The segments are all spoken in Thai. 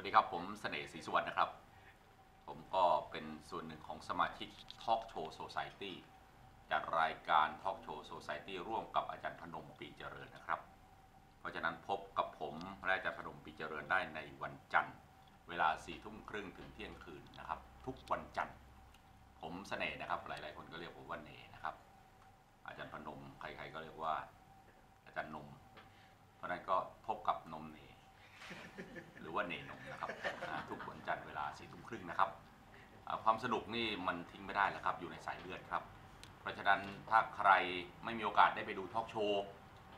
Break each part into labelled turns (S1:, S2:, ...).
S1: วัสดีครับ ผมเสน่ห์ศรีสุวรรณนะครับ ผมก็เป็นส่วนหนึ่งของสมาชิก Talk Show Society จัดรายการ Talk Show Society ร่วมกับอาจารย์พนมปีเจริญนะครับ เพราะฉะนั้นพบกับผมและอาจารย์พนมปีเจริญได้ในวันจันทร์ เวลาสี่ทุ่มครึ่งถึงเที่ยงคืนนะครับ ทุกวันจันทร์ ผมเสน่ห์นะครับ หลาย ๆ คนก็เรียกผมว่าเนนะครับ อาจารย์พนมใคร ๆ ก็เรียกว่า อาจารย์นม เพราะฉะนั้นก็พบกับนมเนหรือว่าเนนม ทุกวันจันทร์เวลาสี่ทุ่มครึ่งนะครับ ความสนุกนี่มันทิ้งไม่ได้แล้วครับ อยู่ในสายเลือดครับ เพราะฉะนั้นถ้าใครไม่มีโอกาสได้ไปดูทอล์กโชว์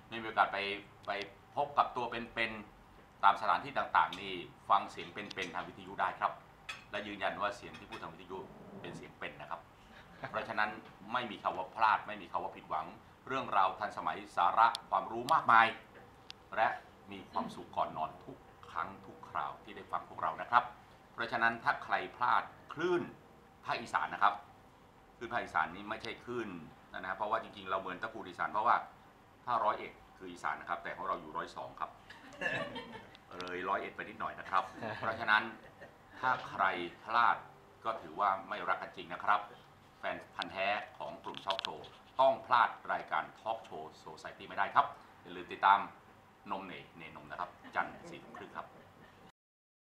S1: ไม่มีโอกาสไปไปพบกับตัวเป็นๆตามสถานที่ต่างๆ นี่ฟังเสียงเป็นๆทางวิทยุได้ครับ และยืนยันว่าเสียงที่พูดทางวิทยุเป็นเสียงเป็นนะครับ เพราะฉะนั้นไม่มีคำว่าพลาด ไม่มีคำว่าผิดหวัง เรื่องราวทันสมัยสาระความรู้มากมาย และมีความสุขก่อนนอนทุก ฟังพวกเรานะครับ เพราะฉะนั้นถ้าใครพลาดคลื่นภาคอีสานนะครับคลื่นภาคอีสานนี้ไม่ใช่คลื่นนะครับเพราะว่าจริงๆเราเหมือนตะกูลอีสานเพราะว่าถ้าร้อยเอ็ดคืออีสานนะครับ แต่ของเราอยู่ร้อยสองครับ เลยร้อยเอ็ดไปนิดหน่อยนะครับ เพราะฉะนั้นถ้าใครพลาดก็ถือว่าไม่รักกันจริงนะครับ แฟนพันธ์แท้ของกลุ่มช็อคโชว์ต้องพลาดรายการทอล์กโชว์โซซ i ตี้ไม่ได้ครับ อย่าลืมติดตามนมเน่เนนมนะครับจัน